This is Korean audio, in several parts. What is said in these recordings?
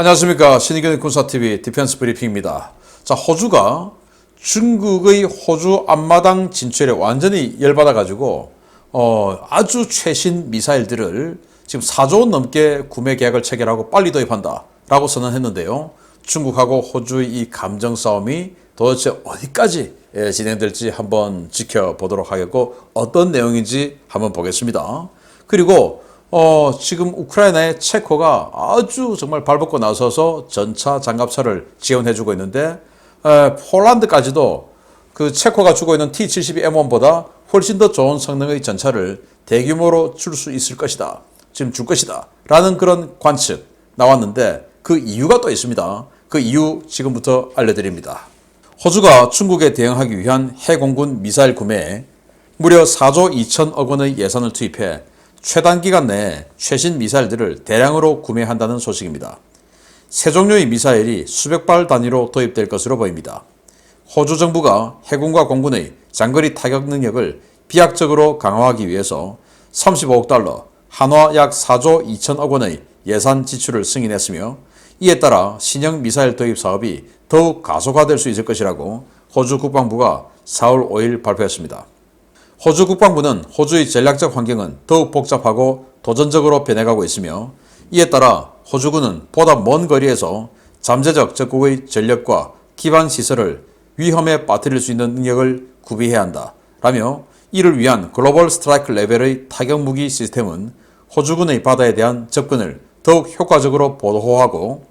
안녕하십니까 신의견 군사TV 디펜스 브리핑입니다. 자 호주가 중국의 호주 앞마당 진출에 완전히 열받아가지고 어, 아주 최신 미사일들을 지금 4조 원 넘게 구매 계약을 체결하고 빨리 도입한다 라고 선언했는데요. 중국하고 호주의 이 감정 싸움이 도대체 어디까지 예, 진행될지 한번 지켜보도록 하겠고 어떤 내용인지 한번 보겠습니다. 그리고 어, 지금 우크라이나의 체코가 아주 정말 발벗고 나서서 전차 장갑차를 지원해주고 있는데 에, 폴란드까지도 그 체코가 주고 있는 T-72 M1보다 훨씬 더 좋은 성능의 전차를 대규모로 줄 수 있을 것이다. 지금 줄 것이다. 라는 그런 관측 나왔는데 그 이유가 또 있습니다. 그 이유 지금부터 알려드립니다. 호주가 중국에 대응하기 위한 해공군 미사일 구매에 무려 4조 2천억 원의 예산을 투입해 최단 기간 내에 최신 미사일들을 대량으로 구매한다는 소식입니다. 세 종류의 미사일이 수백 발 단위로 도입될 것으로 보입니다. 호주 정부가 해군과 공군의 장거리 타격 능력을 비약적으로 강화하기 위해서 35억 달러, 한화 약 4조 2천억 원의 예산 지출을 승인했으며 이에 따라 신형 미사일 도입 사업이 더욱 가속화될 수 있을 것이라고 호주 국방부가 4월 5일 발표했습니다. 호주 국방부는 호주의 전략적 환경은 더욱 복잡하고 도전적으로 변해가고 있으며 이에 따라 호주군은 보다 먼 거리에서 잠재적 적국의 전력과 기반 시설을 위험에 빠뜨릴 수 있는 능력을 구비해야 한다. 라며 이를 위한 글로벌 스트라이크 레벨의 타격 무기 시스템은 호주군의 바다에 대한 접근을 더욱 효과적으로 보호하고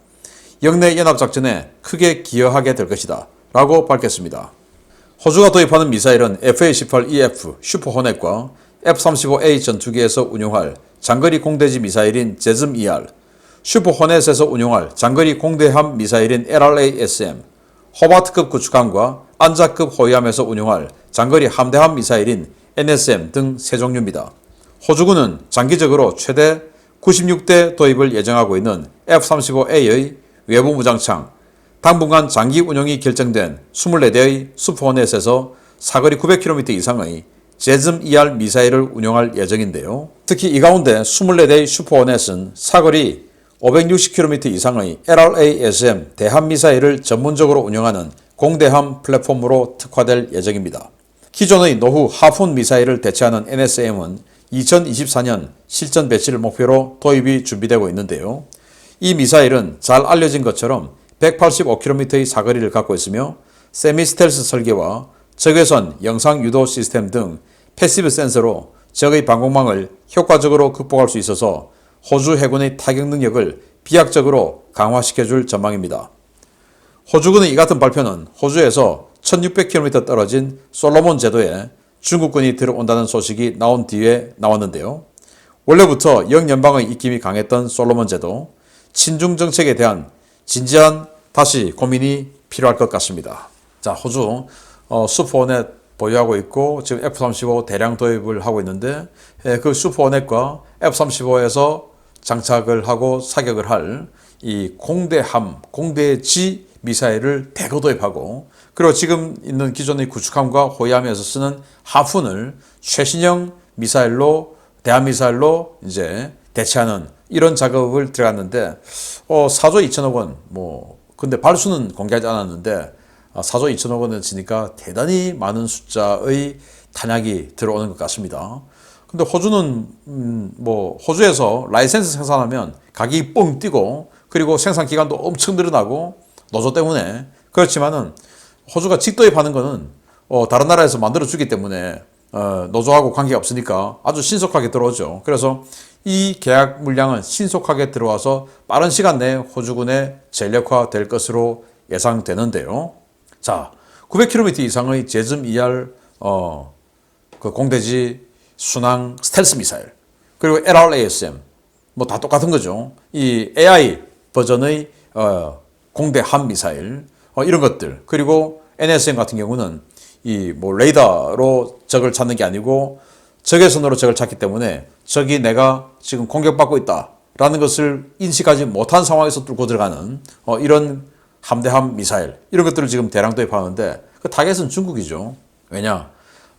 영내 연합작전에 크게 기여하게 될 것이다. 라고 밝혔습니다. 호주가 도입하는 미사일은 FA-18EF 슈퍼 호넷과 F-35A 전투기에서 운용할 장거리 공대지 미사일인 제즘 ER, 슈퍼 호넷에서 운용할 장거리 공대함 미사일인 LRA-SM, 호바트급 구축함과 안자급 호위함에서 운용할 장거리 함대함 미사일인 NSM 등 세 종류입니다. 호주군은 장기적으로 최대 96대 도입을 예정하고 있는 F-35A의 외부 무장창, 당분간 장기 운영이 결정된 24대의 슈퍼호넷에서 사거리 900km 이상의 제즘 ER 미사일을 운용할 예정인데요. 특히 이 가운데 24대의 슈퍼호넷은 사거리 560km 이상의 LRA-SM 대함 미사일을 전문적으로 운영하는 공대함 플랫폼으로 특화될 예정입니다. 기존의 노후 하푼 미사일을 대체하는 NSM은 2024년 실전 배치를 목표로 도입이 준비되고 있는데요. 이 미사일은 잘 알려진 것처럼 185km의 사거리를 갖고 있으며 세미 스텔스 설계와 적외선 영상 유도 시스템 등 패시브 센서로 적의 방공망을 효과적으로 극복할 수 있어서 호주 해군의 타격 능력을 비약적으로 강화시켜 줄 전망입니다. 호주군의 이 같은 발표는 호주에서 1600km 떨어진 솔로몬 제도에 중국군이 들어온다는 소식이 나온 뒤에 나왔는데요. 원래부터 영연방의 입김이 강했던 솔로몬 제도, 친중 정책에 대한 진지한 다시 고민이 필요할 것 같습니다. 자, 호주 어, 슈퍼넷 보유하고 있고 지금 F-35 대량 도입을 하고 있는데 예, 그 슈퍼넷과 F-35에서 장착을 하고 사격을 할 이 공대함, 공대지 미사일을 대거 도입하고 그리고 지금 있는 기존의 구축함과 호위함에서 쓰는 하푼을 최신형 미사일로 대한 미사일로 이제 대체하는 이런 작업을 들어갔는데 어 4조 2천억 원 뭐 근데 발수는 공개하지 않았는데 아, 4조 2천억 원을 치니까 대단히 많은 숫자의 탄약이 들어오는 것 같습니다. 근데 호주는 음, 뭐 호주에서 라이센스 생산하면 가격이 뻥 뛰고 그리고 생산 기간도 엄청 늘어나고 노조 때문에 그렇지만은 호주가 직도입하는 거는 어, 다른 나라에서 만들어 주기 때문에 어, 노조하고 관계가 없으니까 아주 신속하게 들어오죠. 그래서 이 계약 물량은 신속하게 들어와서 빠른 시간 내에 호주군에 전력화 될 것으로 예상되는데요. 자, 900km 이상의 제즘 ER 어, 그 공대지 순항 스텔스 미사일 그리고 LRASM 뭐 다 똑같은 거죠. 이 AI 버전의 어, 공대 함 미사일 어, 이런 것들 그리고 NSM 같은 경우는 이 뭐 레이더로 적을 찾는 게 아니고 적외선으로 적을 찾기 때문에 적이 내가 지금 공격받고 있다라는 것을 인식하지 못한 상황에서 뚫고 들어가는 어, 이런 함대함 미사일 이런 것들을 지금 대량 도입하는데 그 타겟은 중국이죠. 왜냐?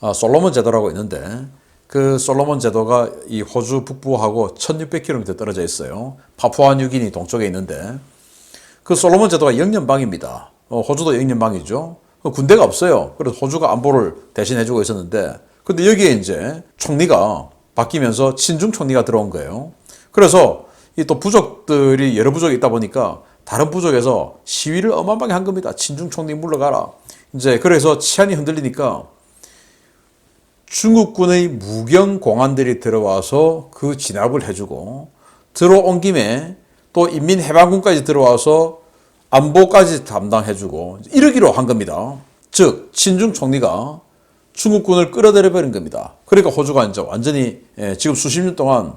아, 솔로몬 제도라고 있는데 그 솔로몬 제도가 이 호주 북부하고 1600km 떨어져 있어요. 파푸아 뉴기니 동쪽에 있는데 그 솔로몬 제도가 영연방입니다. 어, 호주도 영연방이죠. 어, 군대가 없어요. 그래서 호주가 안보를 대신해주고 있었는데, 근데 여기에 이제 총리가 바뀌면서 친중 총리가 들어온 거예요. 그래서 이 또 부족들이 여러 부족이 있다 보니까 다른 부족에서 시위를 어마어마하게 한 겁니다. 친중 총리 물러가라. 이제 그래서 치안이 흔들리니까 중국군의 무경 공안들이 들어와서 그 진압을 해주고 들어온 김에 또 인민해방군까지 들어와서 안보까지 담당해주고 이러기로 한 겁니다. 즉 친중 총리가 중국군을 끌어들여 버린 겁니다. 그러니까 호주가 이제 완전히 예, 지금 수십 년 동안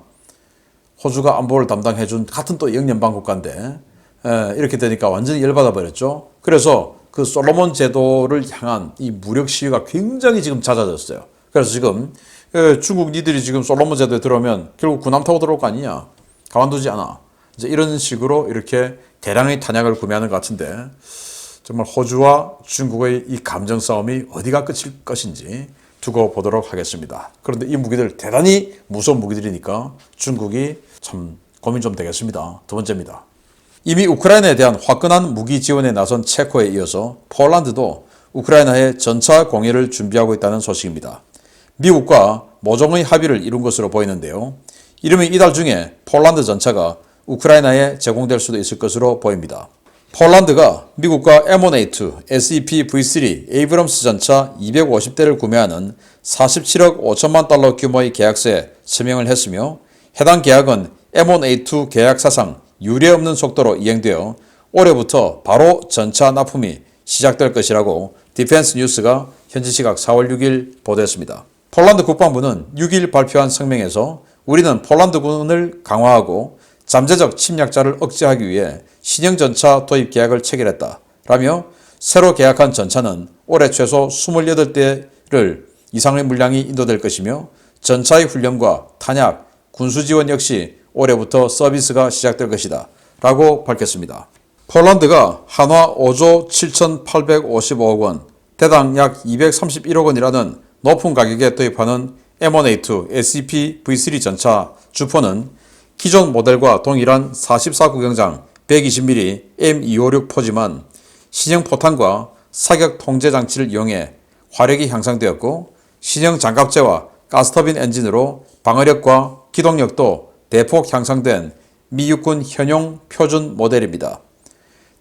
호주가 안보를 담당해준 같은 또 영연방 국가인데 예, 이렇게 되니까 완전히 열받아 버렸죠. 그래서 그 솔로몬 제도를 향한 이 무력 시위가 굉장히 지금 잦아졌어요. 그래서 지금 예, 중국 니들이 지금 솔로몬 제도에 들어오면 결국 군함 타고 들어올 거 아니냐. 가만두지 않아. 이제 이런 식으로 이렇게 대량의 탄약을 구매하는 것 같은데 정말 호주와 중국의 이 감정 싸움이 어디가 끝일 것인지 두고 보도록 하겠습니다. 그런데 이 무기들 대단히 무서운 무기들이니까 중국이 참 고민 좀 되겠습니다. 두 번째입니다. 이미 우크라이나에 대한 화끈한 무기 지원에 나선 체코에 이어서 폴란드도 우크라이나에 전차 공예를 준비하고 있다는 소식입니다. 미국과 모종의 합의를 이룬 것으로 보이는데요. 이름이 이달 중에 폴란드 전차가 우크라이나에 제공될 수도 있을 것으로 보입니다. 폴란드가 미국과 M1A2 SEP V3 에이브럼스 전차 250대를 구매하는 47억 5천만 달러 규모의 계약서에 서명을 했으며 해당 계약은 M1A2 계약 사상 유례 없는 속도로 이행되어 올해부터 바로 전차 납품이 시작될 것이라고 디펜스 뉴스가 현지 시각 4월 6일 보도했습니다. 폴란드 국방부는 6일 발표한 성명에서 우리는 폴란드군을 강화하고 잠재적 침략자를 억제하기 위해 신형 전차 도입 계약을 체결했다. 라며 새로 계약한 전차는 올해 최소 28대를 이상의 물량이 인도될 것이며 전차의 훈련과 탄약, 군수 지원 역시 올해부터 서비스가 시작될 것이다. 라고 밝혔습니다. 폴란드가 한화 5조 7,855억 원, 대당 약 231억 원이라는 높은 가격에 도입하는 M1A2 SEP V3 전차 주포는 기존 모델과 동일한 44구경장 120mm M256 포지만 신형 포탄과 사격 통제 장치를 이용해 화력이 향상되었고 신형 장갑제와 가스터빈 엔진으로 방어력과 기동력도 대폭 향상된 미 육군 현용 표준 모델입니다.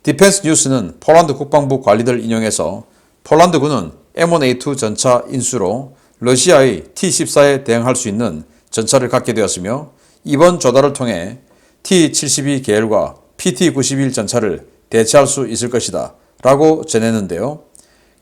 디펜스 뉴스는 폴란드 국방부 관리들 인용해서 폴란드군은 M1A2 전차 인수로 러시아의 T-14에 대응할 수 있는 전차를 갖게 되었으며 이번 조달을 통해 T-72 계열과 PT-91 전차를 대체할 수 있을 것이다 라고 전했는데요.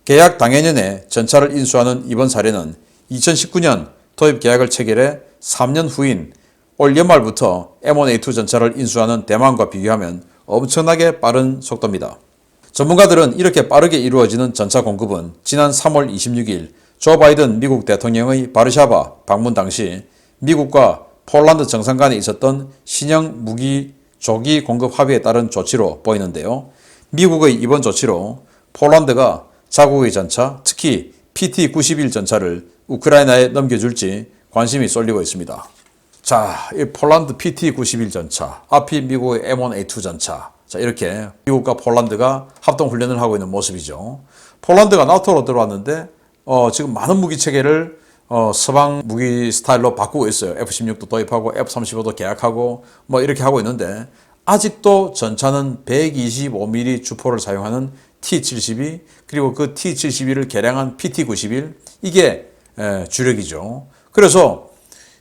계약 당해년에 전차를 인수하는 이번 사례는 2019년 도입 계약을 체결해 3년 후인 올 연말부터 M1A2 전차를 인수하는 대만과 비교하면 엄청나게 빠른 속도입니다. 전문가들은 이렇게 빠르게 이루어지는 전차 공급은 지난 3월 26일 조 바이든 미국 대통령의 바르샤바 방문 당시 미국과 폴란드 정상 간에 있었던 신형 무기 조기 공급 합의에 따른 조치로 보이는데요. 미국의 이번 조치로 폴란드가 자국의 전차, 특히 PT-91 전차를 우크라이나에 넘겨줄지 관심이 쏠리고 있습니다. 자, 이 폴란드 PT-91 전차, 앞이 미국의 M1A2 전차. 자, 이렇게 미국과 폴란드가 합동 훈련을 하고 있는 모습이죠. 폴란드가 나토로 들어왔는데 어, 지금 많은 무기 체계를 어, 서방 무기 스타일로 바꾸고 있어요. F-16도 도입하고 F-35도 계약하고 뭐 이렇게 하고 있는데 아직도 전차는 125mm 주포를 사용하는 T-72 그리고 그 T-72를 개량한 PT-91 이게 에, 주력이죠. 그래서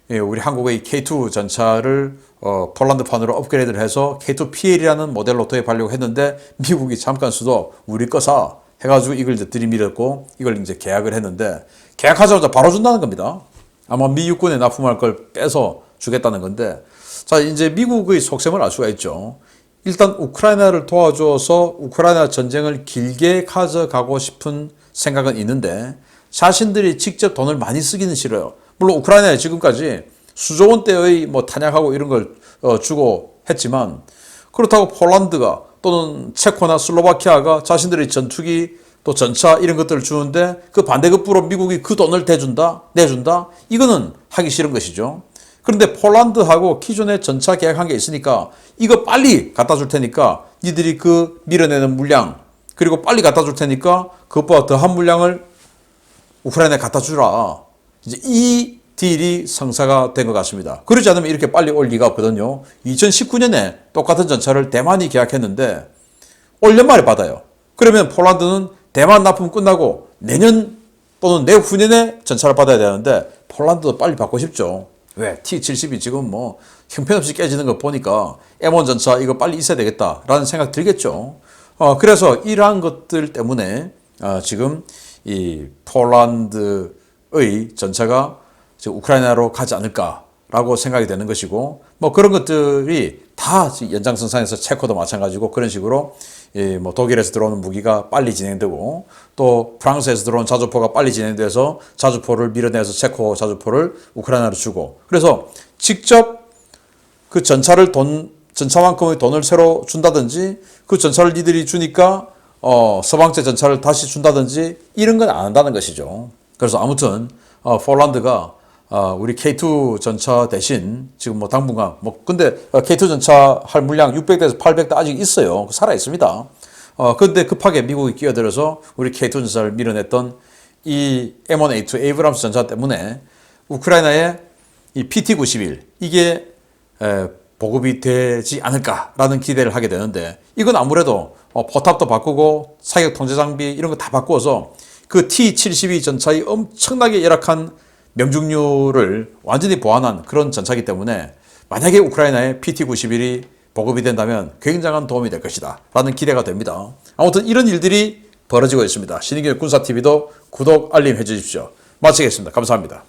예, 우리 한국의 K2 전차를 어, 폴란드판으로 업그레이드를 해서 K2 PL이라는 모델로 도입하려고 했는데 미국이 잠깐 수도 우리 거사 해가지고 이걸 이제 들이밀었고 이걸 이제 계약을 했는데 계약하자마자 바로 준다는 겁니다. 아마 미 육군에 납품할 걸 빼서 주겠다는 건데 자 이제 미국의 속셈을 알 수가 있죠. 일단 우크라이나를 도와줘서 우크라이나 전쟁을 길게 가져가고 싶은 생각은 있는데 자신들이 직접 돈을 많이 쓰기는 싫어요. 물론 우크라이나에 지금까지 수조 원대의 뭐 탄약하고 이런 걸 어, 주고 했지만 그렇다고 폴란드가 또는 체코나 슬로바키아가 자신들의 전투기 또 전차 이런 것들을 주는데 그 반대급부로 미국이 그 돈을 대준다 내준다 이거는 하기 싫은 것이죠. 그런데 폴란드하고 기존에 전차 계약한 게 있으니까 이거 빨리 갖다 줄 테니까 니들이 그 밀어내는 물량 그리고 빨리 갖다 줄 테니까 그것보다 더한 물량을 우크라이나에 갖다 주라. 이제 이 딜이 성사가 된 것 같습니다. 그러지 않으면 이렇게 빨리 올 리가 없거든요. 2019년에 똑같은 전차를 대만이 계약했는데 올 연말에 받아요. 그러면 폴란드는 대만 납품 끝나고 내년 또는 내후년에 전차를 받아야 되는데 폴란드도 빨리 받고 싶죠. 왜? T70이 지금 뭐 형편없이 깨지는 거 보니까 M1 전차 이거 빨리 있어야 되겠다라는 생각 들겠죠. 어, 그래서 이러한 것들 때문에 어, 지금 이 폴란드의 전차가 우크라이나로 가지 않을까라고 생각이 되는 것이고 뭐 그런 것들이 다 연장선상에서 체코도 마찬가지고 그런 식으로 이 뭐 독일에서 들어오는 무기가 빨리 진행되고 또 프랑스에서 들어온 자주포가 빨리 진행돼서 자주포를 밀어내서 체코 자주포를 우크라이나로 주고 그래서 직접 그 전차를 돈 전차만큼의 돈을 새로 준다든지 그 전차를 니들이 주니까 어 서방제 전차를 다시 준다든지 이런 건 안 한다는 것이죠. 그래서 아무튼 어 폴란드가 어 우리 K2 전차 대신 지금 뭐 당분간 뭐 근데 어, K2 전차 할 물량 600대에서 800대 아직 있어요. 살아 있습니다. 어 근데 급하게 미국이 끼어들어서 우리 K2 전차를 밀어냈던 이 M1A2 에이브람스 전차 때문에 우크라이나의 이 PT91 이게 에, 보급이 되지 않을까라는 기대를 하게 되는데 이건 아무래도 어, 포탑도 바꾸고 사격 통제 장비 이런 거 다 바꾸어서 그 T72 전차의 엄청나게 열악한 명중률을 완전히 보완한 그런 전차이기 때문에 만약에 우크라이나에 PT91이 보급이 된다면 굉장한 도움이 될 것이다 라는 기대가 됩니다. 아무튼 이런 일들이 벌어지고 있습니다. 신인규 군사TV도 구독, 알림 해주십시오. 마치겠습니다. 감사합니다.